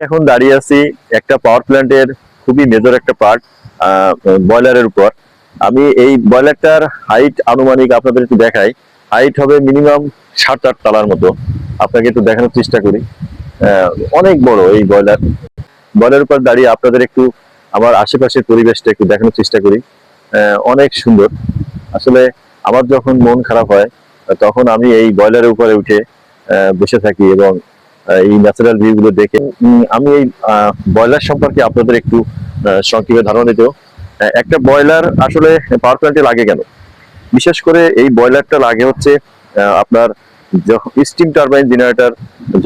এখন দাঁড়িয়ে আছি একটা পাওয়ার প্ল্যান্টের খুবই মেজর একটা পার্ট বয়লারের উপর। আমি এই বয়লারটার হাইট আনুমানিক আপনাদের একটু দেখাই। হাইট হবে মিনিমাম সাত আট তালার মতো। আপনাকে একটু দেখানোর চেষ্টা করি। অনেক বড় এই বয়লার বয়লার উপর দাঁড়িয়ে আপনাদের একটু আমার আশেপাশের পরিবেশটা একটু দেখানোর চেষ্টা করি। অনেক সুন্দর। আসলে আমার যখন মন খারাপ হয়, তখন আমি এই বয়লারের উপরে উঠে বসে থাকি এবং এই ন্যাচারাল ভিউ গুলো দেখে। আমি এই ব্রয়লার সম্পর্কে আপনাদের একটু আহ, সংক্ষেপে ধারণা দিত একটা ব্রয়লার আসলে পাওয়ার প্ল্যান্টে লাগে কেন? বিশেষ করে এই ব্রয়লারটা লাগে হচ্ছে আপনার যখন স্টিম টারবাইন জেনারেটর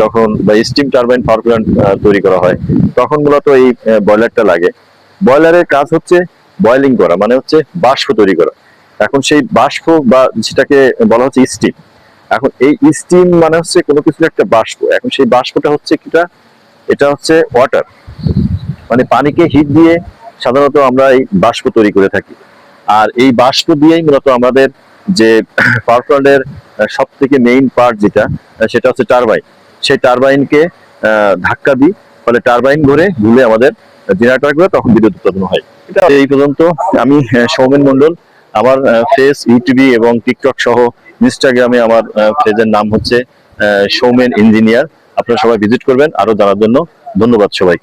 যখন বা স্টিম টারবাইন পাওয়ার প্ল্যান্ট তৈরি করা হয় তখন মূলত এই ব্রয়লারটা লাগে। ব্রয়লারের কাজ হচ্ছে বয়লিং করা মানে হচ্ছে বাষ্প তৈরি করা। এখন সেই বাষ্প বা যেটাকে বলা হচ্ছে স্টিম এখন এই স্টিম মানে হচ্ছে কোনো কিছুর একটা বাষ্প। এখন সেই বাষ্পটা হচ্ছে কিটা? এটা হচ্ছে ওয়াটার মানে পানিকে হিট দিয়ে সাধারণত আমরা এই বাষ্প তৈরি করে থাকি। আর এই বাষ্প দিয়েই মূলত আমাদের যে পাওয়ার সব থেকে মেইন পার্ট যেটা সেটা হচ্ছে টারবাইন সেই টারবাইনকে ধাক্কা দিই, ফলে টারবাইন ঘুরে ঘুরে আমাদের জেনারেটর করে তখন বিদ্যুৎ উৎপাদন হয়। এটা এই পর্যন্ত আমি সৌমেন মন্ডল আমার ফেস ইউটিউবে এবং টিকটক সহ ইনস্টাগ্রামে আমার পেজের নাম হচ্ছে সৌমেন ইঞ্জিনিয়ার। আপনারা সবাই ভিজিট করবেন আরও জানার জন্য। ধন্যবাদ সবাইকে।